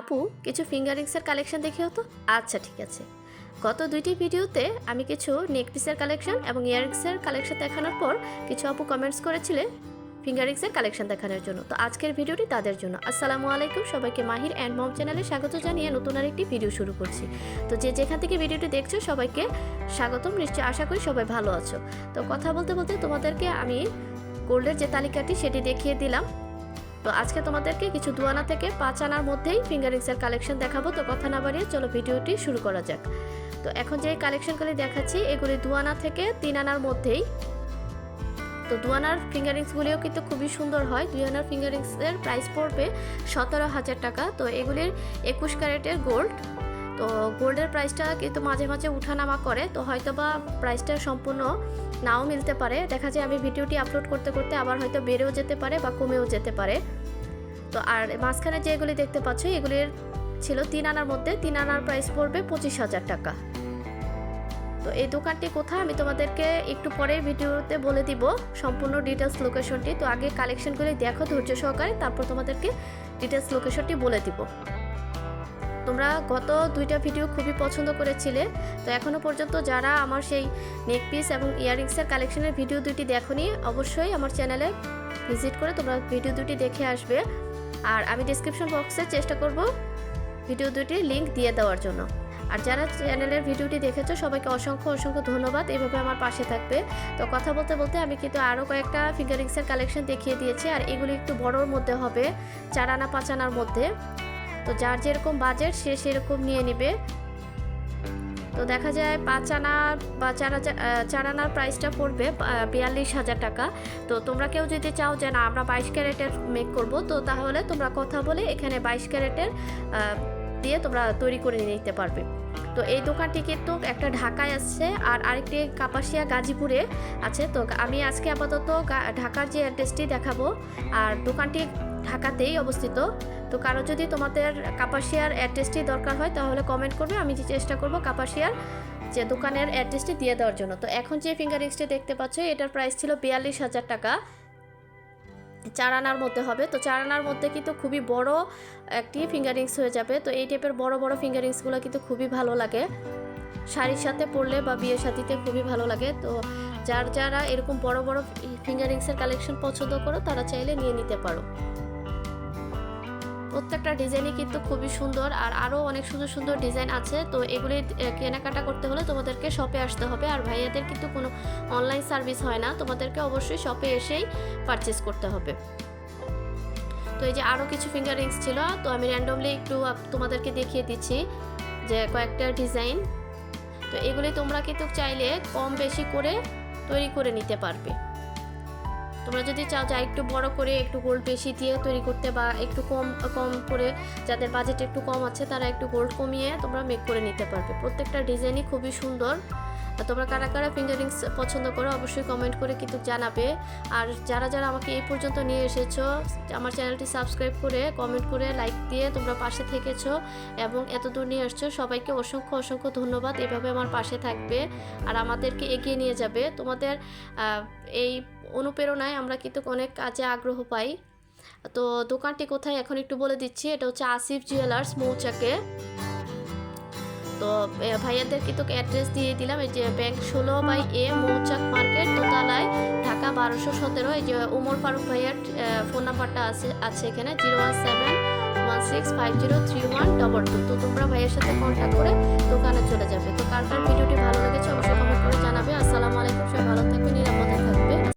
আপু, কিছু ফিঙ্গারিংসের কালেকশন দেখিও তো আচ্ছা ঠিক আছে। গত দুইটি ভিডিওতে আমি কিছু নেক পিসের কালেকশন এবং ইয়ারিংসের কালেকশন দেখানোর পর কিছু আপু কমেন্টস করেছিলে ফিঙ্গারিংসের কালেকশন দেখানোর জন্য। তো আজকের ভিডিওটি তাদের জন্য। আসসালামু আলাইকুম, সবাইকে মাহির অ্যান্ড মম চ্যানেলে স্বাগত জানিয়ে নতুন আরেকটি ভিডিও শুরু করছি। তো যে যেখান থেকে ভিডিওটি দেখছ, সবাইকে স্বাগতম। নিশ্চয়ই আশা করি সবাই ভালো আছো। তো কথা বলতে বলতে তোমাদেরকে আমি গোল্ডের যে তালিকাটি, সেটি দেখিয়ে দিলাম। তো আজকে তোমাদেরকে কিছু দুয়ানা থেকে পাঁচ আনার মধ্যেই ফিঙ্গার ফিঙ্গারিংসের কালেকশন দেখাবো। তো কথা না বাড়িয়ে চলো ভিডিওটি শুরু করা যাক। তো এখন যে কালেকশনগুলি দেখাচ্ছি, এগুলি দুয়ানা থেকে তিন আনার মধ্যেই। তো দুয়ানার ফিঙ্গারিংসগুলিও কিন্তু খুবই সুন্দর হয়। দুই আনার ফিঙ্গারিংসের প্রাইস পড়বে সতেরো হাজার টাকা। তো এগুলির একুশ ক্যারেটের গোল্ড তো গোল্ডের প্রাইসটা কিন্তু মাঝে মাঝে উঠানামা করে, তো হয়তো বা প্রাইসটা সম্পূর্ণ নাও মিলতে পারে। দেখা যায় আমি ভিডিওটি আপলোড করতে করতে আবার হয়তো বেড়েও যেতে পারে বা কমেও যেতে পারে। তো আর মাঝখানে যেগুলি দেখতে পাচ্ছ, এগুলির ছিল তিন আনার মধ্যে, তিন আনার প্রাইস পড়বে পঁচিশ হাজার টাকা। তো এই দোকানটি কোথায় আমি তোমাদেরকে একটু পরে ভিডিওতে বলে দিব, সম্পূর্ণ ডিটেলস লোকেশনটি তো আগে কালেকশনগুলি দেখো ধৈর্য সহকারে, তারপর তোমাদেরকে ডিটেলস লোকেশনটি বলে দিব। তোমরা গত দুইটা ভিডিও খুবই পছন্দ করেছিলে। তো এখনও পর্যন্ত যারা আমার সেই নেক পিস এবং ইয়ারিংসের কালেকশনের ভিডিও দুটি দেখোনি, অবশ্যই আমার চ্যানেলে ভিজিট করে তোমরা ভিডিও দুটি দেখে আসবে। আর আমি ডিসক্রিপশন বক্সে চেষ্টা করব ভিডিও দুটির লিঙ্ক দিয়ে দেওয়ার জন্য। আর যারা চ্যানেলের ভিডিওটি দেখেছ, সবাইকে অসংখ্য অসংখ্য ধন্যবাদ। এইভাবে আমার পাশে থাকবে। তো কথা বলতে বলতে আমি কিন্তু আরও কয়েকটা ফিঙ্গারিংসের কালেকশন দেখিয়ে দিয়েছি, আর এগুলি একটু বড়োর মধ্যে হবে, চার আনা, পাঁচ আনার মধ্যে। তো যার যেরকম বাজেট সে সেরকম নিয়ে নেবে। তো দেখা যায় পাঁচ আনা বা চার চার আনার প্রাইসটা পড়বে বিয়াল্লিশ হাজার টাকা। তো তোমরা কেউ যদি চাও যে, না, আমরা বাইশ ক্যারেটের মেক করব, তো তাহলে তোমরা কথা বলে এখানে বাইশ ক্যারেটের দিয়ে তোমরা তৈরি করে নিতে পারবে। তো এই দোকানটি কিন্তু একটা ঢাকায় আছে আর আরেকটি কাপাসিয়া গাজীপুরে আছে। তো আমি আজকে আপাতত ঢাকার যে অ্যাড্রেসটি দেখাবো, আর দোকানটি ঢাকাতেই অবস্থিত। তো কারও যদি তোমাদের কাপাসিয়ার অ্যাড্রেসটি দরকার হয়, তাহলে কমেন্ট করবে। আমি চেষ্টা করব কাপাসিয়ার যে দোকানের অ্যাড্রেসটি দিয়ে দেওয়ার জন্য। তো এখন যে ফিঙ্গারিংসটি দেখতে পাচ্ছ, এটার প্রাইস ছিল বিয়াল্লিশ হাজার টাকা। চার আনার মধ্যে হবে। তো চার আনার মধ্যে কিন্তু খুবই বড় একটি ফিঙ্গারিংস হয়ে যাবে। তো এই টাইপের বড় বড় ফিঙ্গারিংসগুলো কিন্তু খুবই ভালো লাগে। শাড়ির সাথে পরলে বা বিয়ের সাথীতে খুবই ভালো লাগে। তো যার যারা এরকম বড় বড় ফিঙ্গারিংসের কালেকশন পছন্দ করো, তারা চাইলে নিয়ে নিতে পারো। প্রত্যেকটা ডিজাইনই কিন্তু খুবই সুন্দর আর আরও অনেক সুন্দর সুন্দর ডিজাইন আছে। তো এগুলি কেনাকাটা করতে হলে তোমাদেরকে শপে আসতে হবে আর ভাইয়াদের কিন্তু কোনো অনলাইন সার্ভিস হয় না। তোমাদেরকে অবশ্যই শপে এসেই পারচেস করতে হবে। তো এই যে আরও কিছু ফিঙ্গার রিংস ছিল, তো আমি র্যান্ডমলি একটু তোমাদেরকে দেখিয়ে দিচ্ছি যে কয়েকটা ডিজাইন তো এগুলি তোমরা কিন্তু চাইলে কম বেশি করে তৈরি করে নিতে পারবে। তোমরা যদি চাও যা একটু বড় করে একটু গোল্ড বেশি দিয়ে তৈরি করতে বা একটু কম কম করে যাদের বাজেট একটু কম আছে তারা একটু গোল্ড কমিয়ে তোমরা মেক করে নিতে পারবে। প্রত্যেকটা ডিজাইনই খুবই সুন্দর। তোমরা কারা কারা ফিঙ্গারিংস পছন্দ করো, অবশ্যই কমেন্ট করে কিন্তু জানাবে। আর যারা যারা আমাকে এই পর্যন্ত নিয়ে এসেছ, আমার চ্যানেলটি সাবস্ক্রাইব করে কমেন্ট করে লাইক দিয়ে তোমরা পাশে থেকেছো এবং এত দূর নিয়ে আসছো, সবাইকে অসংখ্য অসংখ্য ধন্যবাদ। এভাবে আমার পাশে থাকবে আর আমাদেরকে এগিয়ে নিয়ে যাবে। তোমাদের এই অনুপ্রেরণায় আমরা কিন্তু অনেক কাজে আগ্রহ পাই। তো দোকানটি কোথায় এখন একটু বলে দিচ্ছি, এটা হচ্ছে আসিফ জুয়েলার্স মৌচাকে। তো ভাইয়াদের কিন্তু অ্যাড্রেস দিয়ে দিলাম। এই যে ব্যাংক ষোলো বাই এ মৌচাক মার্কেট দোতলায় ঢাকা বারোশো সতেরো। এই যে উমর ফারুক ভাইয়ার ফোন নাম্বারটা আছে আছে এখানে, zero one seven one six five zero three one double two. তো তোমরা ভাইয়ের সাথে কন্ট্যাক্ট করে দোকানে চলে যাবে। তো কার ভিডিওটি ভালো লেগেছে, অবশ্যই কমেন্ট করে জানাবে। আসসালামু আলাইকুম, সবাই ভালো থাকবে